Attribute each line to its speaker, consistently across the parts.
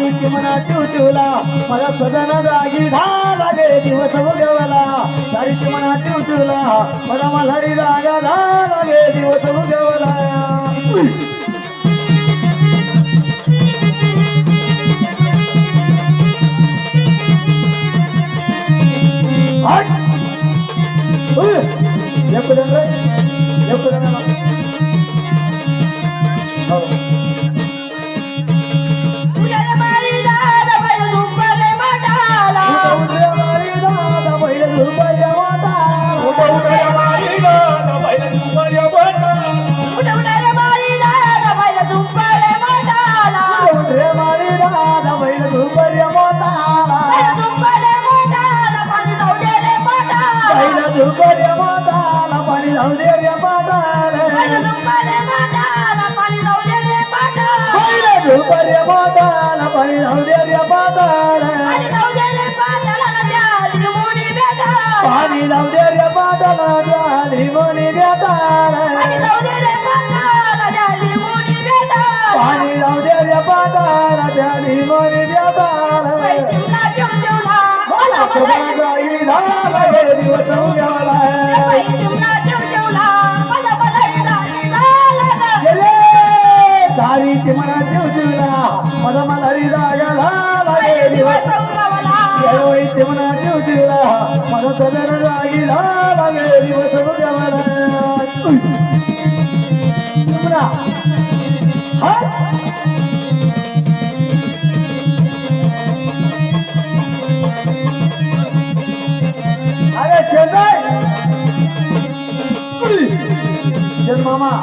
Speaker 1: माझा सजन जागी दिवस उगवला
Speaker 2: मला मला जागी झाला ग जगवाई चिवला जीव
Speaker 3: दारी चिमणा चिवचिवला मला सदन जागी झाला गे दिवस उगवला दारी चिमणा चिवचिवला मला मल्हारी जागा झाला गे दिवस उगवला हट! उय! रे एकूण हो
Speaker 2: माटाला
Speaker 3: बैल झुंबरच्या वाटाला,
Speaker 2: पाणी जाऊ दे रे
Speaker 3: पाटाला.
Speaker 2: बैल झुंबले माटाला पाणी जाऊ दे रे माटाला
Speaker 3: पाणी जाऊ दे रे पाटाला.
Speaker 2: पाणी जाऊ रे माटाला
Speaker 3: पाणी जाऊ दे रे पाटाला, त्या लिंबोनी बेटाला.
Speaker 2: पाणी जाऊ दे रे माटाला त्या लिंबुनी भेटाला
Speaker 3: पाणी जाऊ दे रे पाटाला, त्या लिंबोनी बेटाला.
Speaker 2: बैल चिमणा
Speaker 3: मला सगळं जाई झाला गे दिवस
Speaker 2: मला मला जागी
Speaker 3: मला मल्हारी जागा झाला दिवस
Speaker 2: दिवस
Speaker 3: જન્મામાં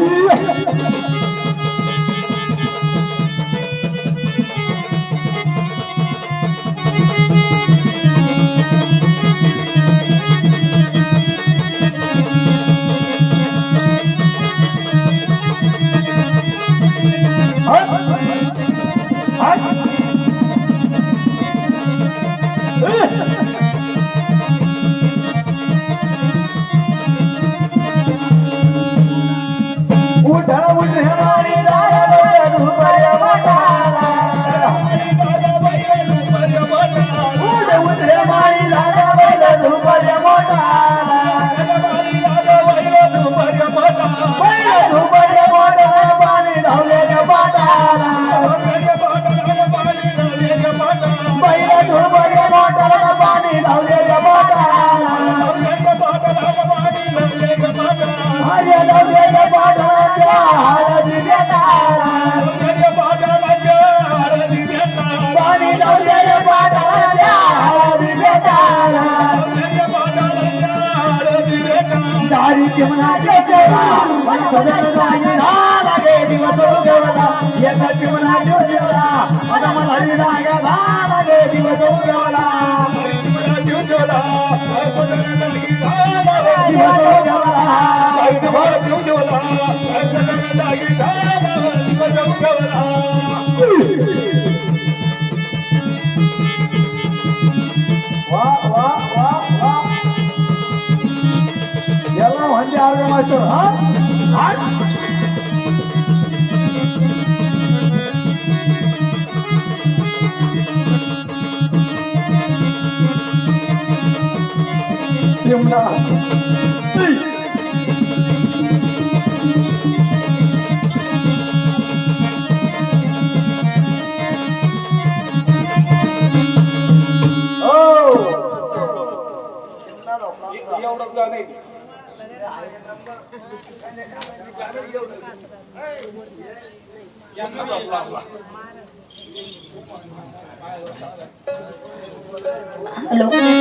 Speaker 3: ಬಿಟ್ಟು ಹೇಳ दारी चिमणाच्या चेहरा पण सदन जागी लागे दिवस उगवला एका चिमणाच्या चेहरा मला घरी जागा झाला गे दिवस उगवला आर्य मास्टर हा? हा? चिमणा
Speaker 1: एवढंच गाणं
Speaker 2: हेलो